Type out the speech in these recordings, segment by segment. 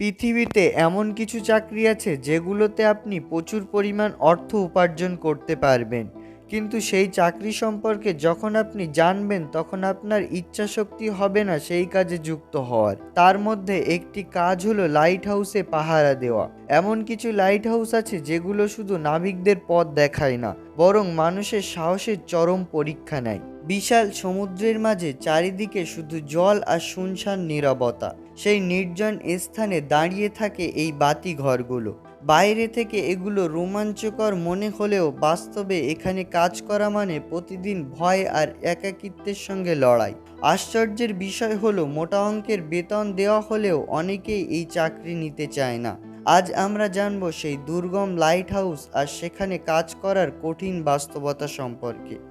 পৃথিবীতে এমন কিছু চাকরি আছে যেগুলোতে আপনি প্রচুর পরিমাণ অর্থ উপার্জন করতে পারবেন। কিন্তু সেই চাকরি সম্পর্কে যখন আপনি জানবেন, তখন আপনার ইচ্ছা শক্তি হবে না সেই কাজে যুক্ত হওয়ার। তার মধ্যে একটি কাজ হলো লাইট হাউসে পাহারা দেওয়া। এমন কিছু লাইট হাউস আছে যেগুলো শুধু নাবিকদের পথ দেখায় না, বরং মানুষের সাহসের চরম পরীক্ষা নেয়। বিশাল সমুদ্রের মাঝে চারিদিকে শুধু জল আর শুনশান নীরবতা। সেই নির্জন স্থানে দাঁড়িয়ে থাকে এই বাতি ঘরগুলো। বাইরে থেকে এগুলো রোমাঞ্চকর মনে হলেও বাস্তবে এখানে কাজ করা মানে প্রতিদিন ভয় আর একাকিত্বের সঙ্গে লড়াই। আশ্চর্যের বিষয় হলো, মোটা অঙ্কের বেতন দেওয়া হলেও অনেকেই এই চাকরি নিতে চায় না। আজ আমরা জানব সেই দুর্গম লাইট হাউস আর সেখানে কাজ করার কঠিন বাস্তবতা সম্পর্কে।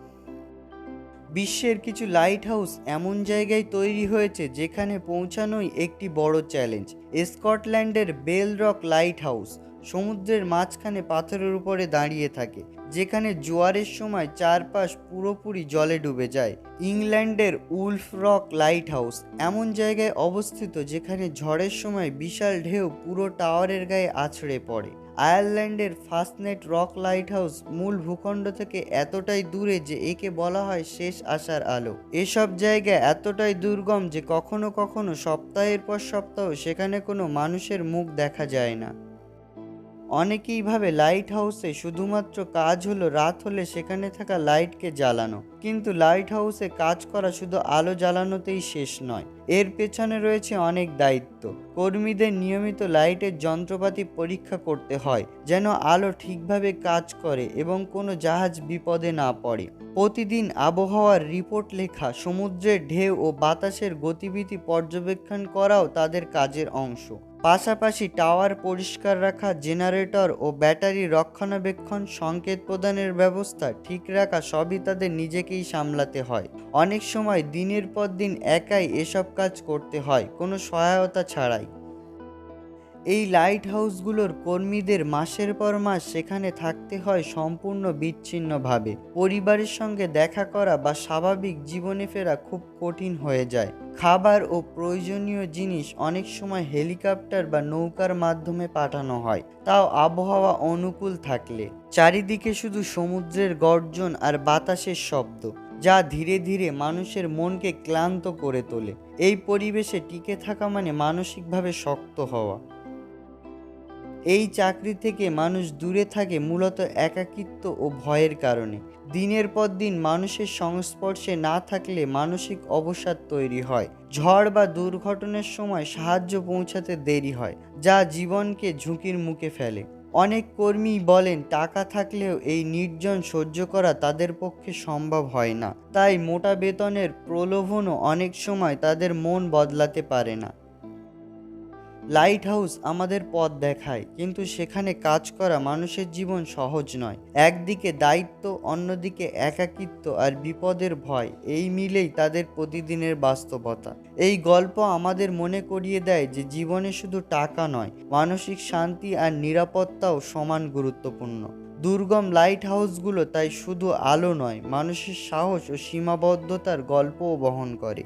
বিশ্বের কিছু লাইট হাউস এমন জায়গায় তৈরি হয়েছে যেখানে পৌঁছানোই একটি বড় চ্যালেঞ্জ স্কটল্যান্ডের বেল রক লাইট হাউস সমুদ্রের মাঝখানে পাথরের উপরে দাঁড়িয়ে থাকে, যেখানে জোয়ারের সময় চারপাশ পুরোপুরি জলে ডুবে যায়। ইংল্যান্ডের উলফ রক লাইট হাউস এমন জায়গায় অবস্থিত যেখানে ঝড়ের সময় বিশাল ঢেউ পুরো টাওয়ারের গায়ে আছড়ে পড়ে। আয়ারল্যান্ডের ফাস্টনেট রক লাইট হাউস মূল ভূখণ্ড থেকে এতটাই দূরে যে একে বলা হয় শেষ আসার আলো। এসব জায়গা এতটাই দুর্গম যে কখনো কখনো সপ্তাহের পর সপ্তাহ সেখানে কোনো মানুষের মুখ দেখা যায় না। অনেকেই ভাবে লাইট হাউসে শুধুমাত্র কাজ হলো রাত হলে সেখানে থাকা লাইটকে জ্বালানো। কিন্তু লাইট হাউসে কাজ করা শুধু আলো জ্বালানোতেই শেষ নয়। এর পেছনে রয়েছে অনেক দায়িত্ব। কর্মীদের নিয়মিত লাইটের যন্ত্রপাতি পরীক্ষা করতে হয়, যেন আলো ঠিকভাবে কাজ করে এবং কোনো জাহাজ বিপদে না পড়ে। প্রতিদিন আবহাওয়ার রিপোর্ট লেখা, সমুদ্রের ঢেউ ও বাতাসের গতিবিধি পর্যবেক্ষণ করাও তাদের কাজের অংশ। পাশাপাশি টাওয়ার পরিষ্কার রাখা, জেনারেটর ও ব্যাটারি রক্ষণাবেক্ষণ সংকেত প্রদানের ব্যবস্থা ঠিক রাখা সবই তাদের নিজেকেই সামলাতে হয়। অনেক সময় দিনের পর দিন একাই এসব কাজ করতে হয়, কোনো সহায়তা ছাড়াই। এই লাইট হাউসগুলোর কর্মীদের মাসের পর মাস সেখানে থাকতে হয় সম্পূর্ণ বিচ্ছিন্নভাবে। পরিবারের সঙ্গে দেখা করা বা স্বাভাবিক জীবনে ফেরা খুব কঠিন হয়ে যায়। খাবার ও প্রয়োজনীয় জিনিস অনেক সময় হেলিকপ্টার বা নৌকার মাধ্যমে পাঠানো হয়। তাও আবহাওয়া অনুকূল থাকলে। চারিদিকে শুধু সমুদ্রের গর্জন আর বাতাসের শব্দ, যা ধীরে ধীরে মানুষের মনকে ক্লান্ত করে তোলে। এই পরিবেশে টিকে থাকা মানে মানসিকভাবে শক্ত হওয়া। এই চাকরি থেকে মানুষ দূরে থাকে মূলত একাকিত্ব ও ভয়ের কারণে। দিনের পর দিন মানুষের সংস্পর্শে না থাকলে মানসিক অবসাদ তৈরি হয়। ঝড় বা দুর্ঘটনার সময় সাহায্য পৌঁছাতে দেরি হয়, যা জীবনকে ঝুঁকির মুখে ফেলে। অনেক কর্মী বলেন, টাকা থাকলেও এই নির্জন সহ্য করা তাদের পক্ষে সম্ভব হয় না। তাই মোটা বেতনের প্রলোভনও অনেক সময় তাদের মন বদলাতে পারে না। লাইট হাউস আমাদের পথ দেখায়, কিন্তু সেখানে কাজ করা মানুষের জীবন সহজ নয়। একদিকে দায়িত্ব, অন্যদিকে একাকিত্ব আর বিপদের ভয়, এই মিলেই তাদের প্রতিদিনের বাস্তবতা। এই গল্প আমাদের মনে করিয়ে দেয় যে জীবনে শুধু টাকা নয়, মানসিক শান্তি আর নিরাপত্তাও সমান গুরুত্বপূর্ণ। দুর্গম লাইট হাউসগুলো তাই শুধু আলো নয়, মানুষের সাহস ও সীমাবদ্ধতার গল্পও বহন করে।